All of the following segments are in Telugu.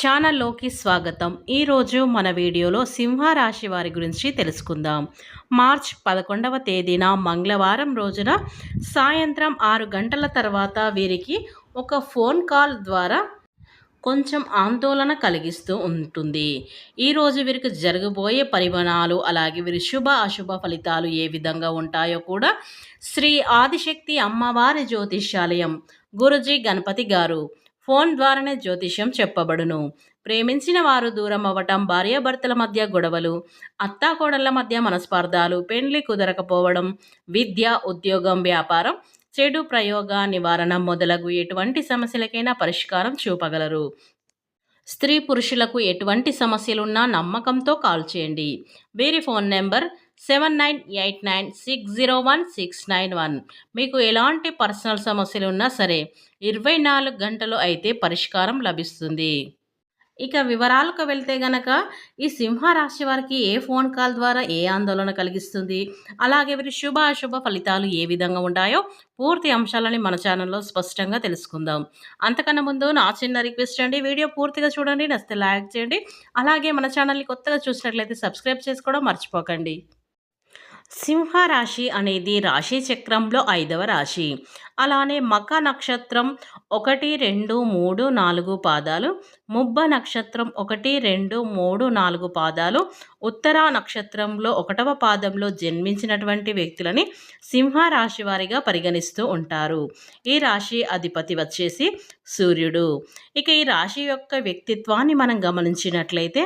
ఛానల్లోకి స్వాగతం. ఈరోజు మన వీడియోలో సింహరాశి వారి గురించి తెలుసుకుందాం. మార్చ్ పదకొండవ తేదీన మంగళవారం రోజున సాయంత్రం ఆరు గంటల తర్వాత వీరికి ఒక ఫోన్ కాల్ ద్వారా కొంచెం ఆందోళన కలిగిస్తూ ఉంటుంది. ఈరోజు వీరికి జరగబోయే పరిమాణాలు అలాగే వీరి శుభ అశుభ ఫలితాలు ఏ విధంగా ఉంటాయో కూడా శ్రీ ఆదిశక్తి అమ్మవారి జ్యోతిష్యాలయం గురుజీ గణపతి గారు ఫోన్ ద్వారానే జ్యోతిష్యం చెప్పబడును. ప్రేమించిన వారు దూరం అవ్వటం భార్యాభర్తల మధ్య గొడవలు అత్తాకోడళ్ళ మధ్య మనస్పార్థాలు పెండ్లి కుదరకపోవడం విద్య ఉద్యోగం వ్యాపారం చెడు ప్రయోగ నివారణ మొదలగు ఎటువంటి సమస్యలకైనా పరిష్కారం చూపగలరు. స్త్రీ పురుషులకు ఎటువంటి సమస్యలున్నా నమ్మకంతో కాల్ చేయండి. వీరి phone number seven nine eight nine six zero one six nine one మీకు ఎలాంటి పర్సనల్ సమస్యలు ఉన్నా సరే ఇరవై నాలుగు గంటలు అయితే పరిష్కారం లభిస్తుంది. ఇక వివరాలకు వెళ్తే గనక ఈ సింహరాశి వారికి ఏ ఫోన్ కాల్ ద్వారా ఏ ఆందోళన కలిగిస్తుంది? అలాగే వీరి శుభ అశుభ ఫలితాలు ఏ విధంగా ఉంటాయో పూర్తి అంశాలని మన ఛానల్లో స్పష్టంగా తెలుసుకుందాం. అంతకన్నా ముందు నా చిన్న రిక్వెస్ట్ అండి వీడియో పూర్తిగా చూడండి నచ్చితే లైక్ చేయండి అలాగే మన ఛానల్ని కొత్తగా చూసినట్లయితే సబ్స్క్రైబ్ చేసుకోవడం మర్చిపోకండి. సింహరాశి అనేది రాశి చక్రంలో ఐదవ రాశి. అలానే మక నక్షత్రం ఒకటి రెండు మూడు నాలుగు పాదాలు ముబ్బ నక్షత్రం ఒకటి రెండు మూడు నాలుగు పాదాలు ఉత్తర నక్షత్రంలో ఒకటవ పాదంలో జన్మించినటువంటి వ్యక్తులని సింహరాశి వారిగా పరిగణిస్తూ ఉంటారు. ఈ రాశి అధిపతి వచ్చేసి సూర్యుడు. ఇక ఈ రాశి యొక్క వ్యక్తిత్వాన్ని మనం గమనించినట్లయితే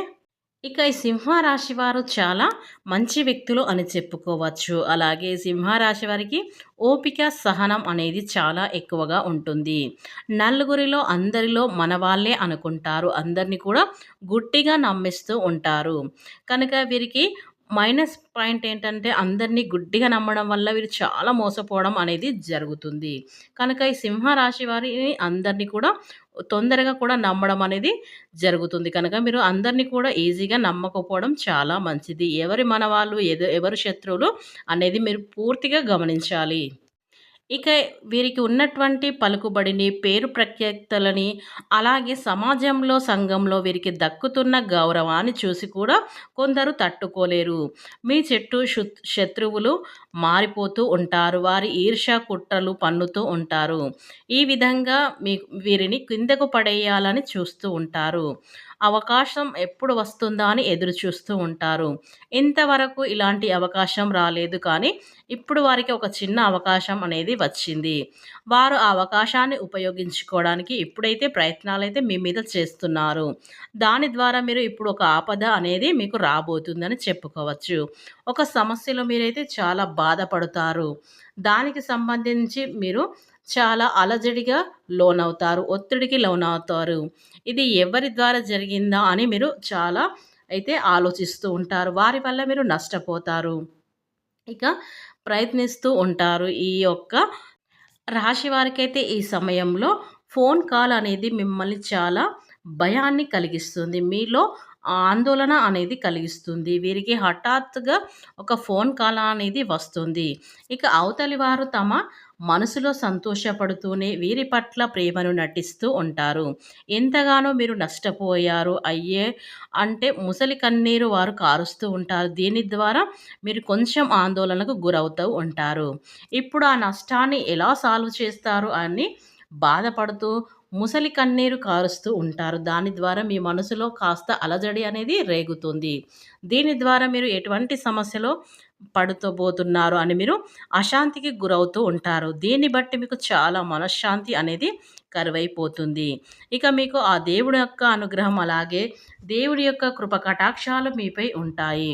ఇక ఈ సింహరాశి వారు చాలా మంచి వ్యక్తులు అని చెప్పుకోవచ్చు. అలాగే సింహరాశి వారికి ఓపిక సహనం అనేది చాలా ఎక్కువగా ఉంటుంది. నలుగురిలో అందరిలో మన వాళ్ళే అనుకుంటారు. అందరినీ కూడా గుట్టిగా నమ్మిస్తూ ఉంటారు. కనుక వీరికి మైనస్ పాయింట్ ఏంటంటే అందరినీ గుడ్డిగా నమ్మడం వల్ల వీరు చాలా మోసపోవడం అనేది జరుగుతుంది. కనుక ఈ సింహరాశి వారిని అందరినీ కూడా తొందరగా కూడా నమ్మడం అనేది జరుగుతుంది. కనుక మీరు అందరినీ కూడా ఈజీగా నమ్మకపోవడం చాలా మంచిది. ఎవరి మన వాళ్ళు ఎవరు శత్రువులు అనేది మీరు పూర్తిగా గమనించాలి. ఇక వీరికి ఉన్నటువంటి పలుకుబడిని పేరు ప్రఖ్యాతలని అలాగే సమాజంలో సంఘంలో వీరికి దక్కుతున్న గౌరవాన్ని చూసి కూడా కొందరు తట్టుకోలేరు. మీ చెట్టు శత్రువులు మారిపోతూ ఉంటారు. వారి ఈర్ష కుట్రలు పన్నుతూ ఉంటారు. ఈ విధంగా మీ వీరిని కిందకు పడేయాలని చూస్తూ ఉంటారు. అవకాశం ఎప్పుడు వస్తుందా అని ఎదురు చూస్తూ ఉంటారు. ఇంతవరకు ఇలాంటి అవకాశం రాలేదు కానీ ఇప్పుడు వారికి ఒక చిన్న అవకాశం అనేది వచ్చింది. వారు ఆ అవకాశాన్ని ఉపయోగించుకోవడానికి ఇప్పుడైతే ప్రయత్నాలు అయితే మీ మీద చేస్తున్నారు. దాని ద్వారా మీరు ఇప్పుడు ఒక ఆపద అనేది మీకు రాబోతుందని చెప్పుకోవచ్చు. ఒక సమస్యలో మీరైతే చాలా బాధపడతారు. దానికి సంబంధించి మీరు చాలా అలజడిగా లోనవుతారు ఒత్తిడికి లోనవుతారు. ఇది ఎవరి ద్వారా జరిగిందా అని మీరు చాలా అయితే ఆలోచిస్తూ ఉంటారు. వారి వల్ల మీరు నష్టపోతారు. ఇక ప్రయత్నిస్తూ ఉంటారు ఈ యొక్క రాశి వారికైతే ఈ సమయంలో ఫోన్ కాల్ అనేది మిమ్మల్ని చాలా భయాన్ని కలిగిస్తుంది. మీలో ఆందోళన అనేది కలిగిస్తుంది. వీరికి హఠాత్తుగా ఒక ఫోన్ కాల్ అనేది వస్తుంది. ఇక అవతలి వారు తమ మనసులో సంతోషపడుతూనే వీరి పట్ల ప్రేమను నటిస్తూ ఉంటారు. ఎంతగానో మీరు నష్టపోయారు. అయ్యే అంటే ముసలి కన్నీరు వారు కారుస్తూ ఉంటారు. దీని ద్వారా మీరు కొంచెం ఆందోళనకు గురవుతూ ఉంటారు. ఇప్పుడు ఆ నష్టాన్ని ఎలా సాల్వ్ చేస్తారు అని బాధపడుతూ ముసలి కన్నీరు కారుస్తూ ఉంటారు. దాని ద్వారా మీ మనసులో కాస్త అలజడి అనేది రేగుతుంది. దీని ద్వారా మీరు ఎటువంటి సమస్యలో పడుతోబోతున్నారు అని మీరు అశాంతికి గురవుతూ ఉంటారు. దీన్ని బట్టి మీకు చాలా మనశ్శాంతి అనేది కరువైపోతుంది. ఇక మీకు ఆ దేవుడి యొక్క అనుగ్రహం అలాగే దేవుడి యొక్క కృప కటాక్షాలు మీపై ఉంటాయి.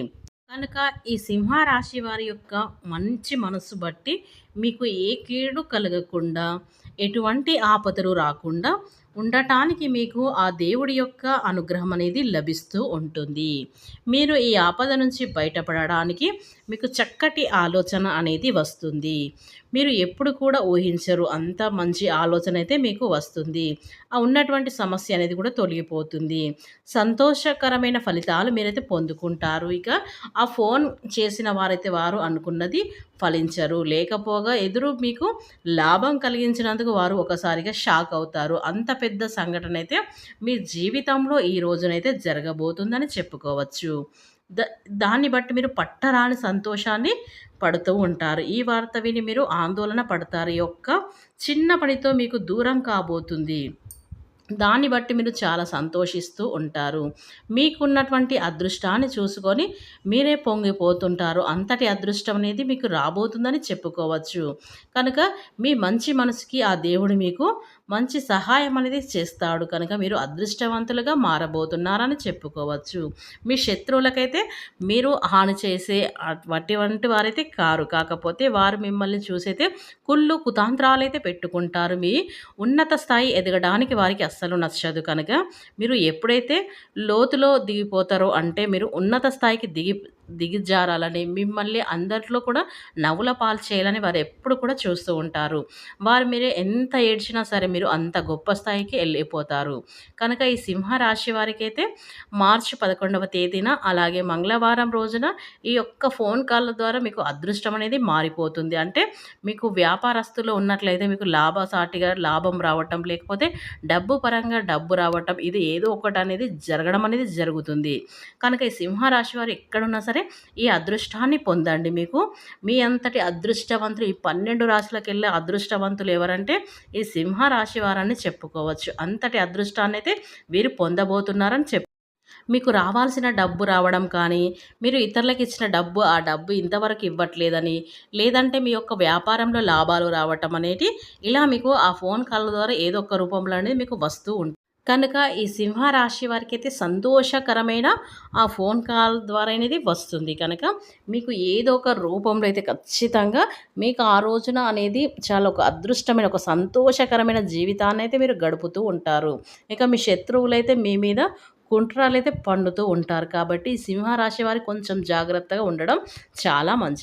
కనుక ఈ సింహరాశి వారి యొక్క మంచి మనసు బట్టి మీకు ఏ కీడు కలగకుండా ఎటువంటి ఆపదలు రాకుండా ఉండటానికి మీకు ఆ దేవుడి యొక్క అనుగ్రహం అనేది లభిస్తూ ఉంటుంది. మీరు ఈ ఆపద నుంచి బయటపడడానికి మీకు చక్కటి ఆలోచన అనేది వస్తుంది. మీరు ఎప్పుడు కూడా ఊహించరు అంత మంచి ఆలోచన అయితే మీకు వస్తుంది. ఆ ఉన్నటువంటి సమస్య అనేది కూడా తొలగిపోతుంది. సంతోషకరమైన ఫలితాలు మీరైతే పొందుకుంటారు. ఇక ఆ ఫోన్ చేసిన వారైతే వారు అనుకున్నది ఫలించరు. లేకపోగా ఎదురు మీకు లాభం కలిగించినందుకు వారు ఒకసారిగా షాక్ అవుతారు. అంత పెద్ద పెద్ద సంఘటన అయితే మీ జీవితంలో ఈ రోజునైతే జరగబోతుందని చెప్పుకోవచ్చు. ద దాన్ని బట్టి మీరు పట్టరాని సంతోషాన్ని పడుతూ ఉంటారు. ఈ వార్త విని మీరు ఆందోళన పడతారు. ఈ యొక్క చిన్న పనితో మీకు దూరం కాబోతుంది. దాన్ని బట్టి మీరు చాలా సంతోషిస్తూ ఉంటారు. మీకున్నటువంటి అదృష్టాన్ని చూసుకొని మీరే పొంగిపోతుంటారు. అంతటి అదృష్టం అనేది మీకు రాబోతుందని చెప్పుకోవచ్చు. కనుక మీ మంచి మనసుకి ఆ దేవుడు మీకు మంచి సహాయం అనేది చేస్తాడు. కనుక మీరు అదృష్టవంతులుగా మారబోతున్నారని చెప్పుకోవచ్చు. మీ శత్రువులకైతే మీరు హాని చేసే అటువంటి వారైతే కారు. కాకపోతే వారు మిమ్మల్ని చూసైతే కుళ్ళు కుతాంత్రాలు అయితే పెట్టుకుంటారు. మీ ఉన్నత స్థాయి ఎదగడానికి వారికి అస్సలు నచ్చదు. కనుక మీరు ఎప్పుడైతే లోతులో దిగిపోతారో అంటే మీరు ఉన్నత స్థాయికి దిగి దిగిజారాలని మిమ్మల్ని అందరిలో కూడా నవ్వుల పాలు చేయాలని వారు ఎప్పుడు కూడా చూస్తూ ఉంటారు. వారు మీరు ఎంత ఏడ్చినా సరే మీరు అంత గొప్ప స్థాయికి వెళ్ళిపోతారు. కనుక ఈ సింహరాశి వారికి అయితే మార్చి పదకొండవ తేదీన అలాగే మంగళవారం రోజున ఈ యొక్క ఫోన్ కాల్ ద్వారా మీకు అదృష్టం అనేది మారిపోతుంది. అంటే మీకు వ్యాపారస్తులు ఉన్నట్లయితే మీకు లాభసాటిగా లాభం రావటం లేకపోతే డబ్బు పరంగా డబ్బు రావటం ఇది ఏదో ఒకటి అనేది జరగడం అనేది జరుగుతుంది. కనుక ఈ సింహరాశి వారు ఎక్కడున్నా సరే ఈ అదృష్టాన్ని పొందండి మీకు. మీ అంతటి అదృష్టవంతులు ఈ పన్నెండు రాశులకు వెళ్ళే అదృష్టవంతులు ఎవరంటే ఈ సింహరాశి వారని చెప్పుకోవచ్చు. అంతటి అదృష్టాన్ని అయితే వీరు పొందబోతున్నారని చెప్పు మీకు రావాల్సిన డబ్బు రావడం కానీ మీరు ఇతరులకు ఇచ్చిన డబ్బు ఆ డబ్బు ఇంతవరకు ఇవ్వట్లేదని లేదంటే మీ యొక్క వ్యాపారంలో లాభాలు రావటం అనేది ఇలా మీకు ఆ ఫోన్ కాల్ ద్వారా ఏదో ఒక రూపంలో అనేది మీకు వస్తూ ఉంటుంది కనుక ఈ సింహరాశి వారికి అయితే సంతోషకరమైన ఆ ఫోన్ కాల్ ద్వారా అనేది వస్తుంది కనుక మీకు ఏదో ఒక రూపంలో అయితే ఖచ్చితంగా మీకు ఆ రోజున అనేది చాలా ఒక అదృష్టమైన ఒక సంతోషకరమైన జీవితాన్ని అయితే మీరు గడుపుతూ ఉంటారు. ఇక మీ శత్రువులైతే మీ మీద కుంట్రాలు అయితే పండుతూ ఉంటారు. కాబట్టి సింహరాశి వారికి కొంచెం జాగ్రత్తగా ఉండడం చాలా మంచిది.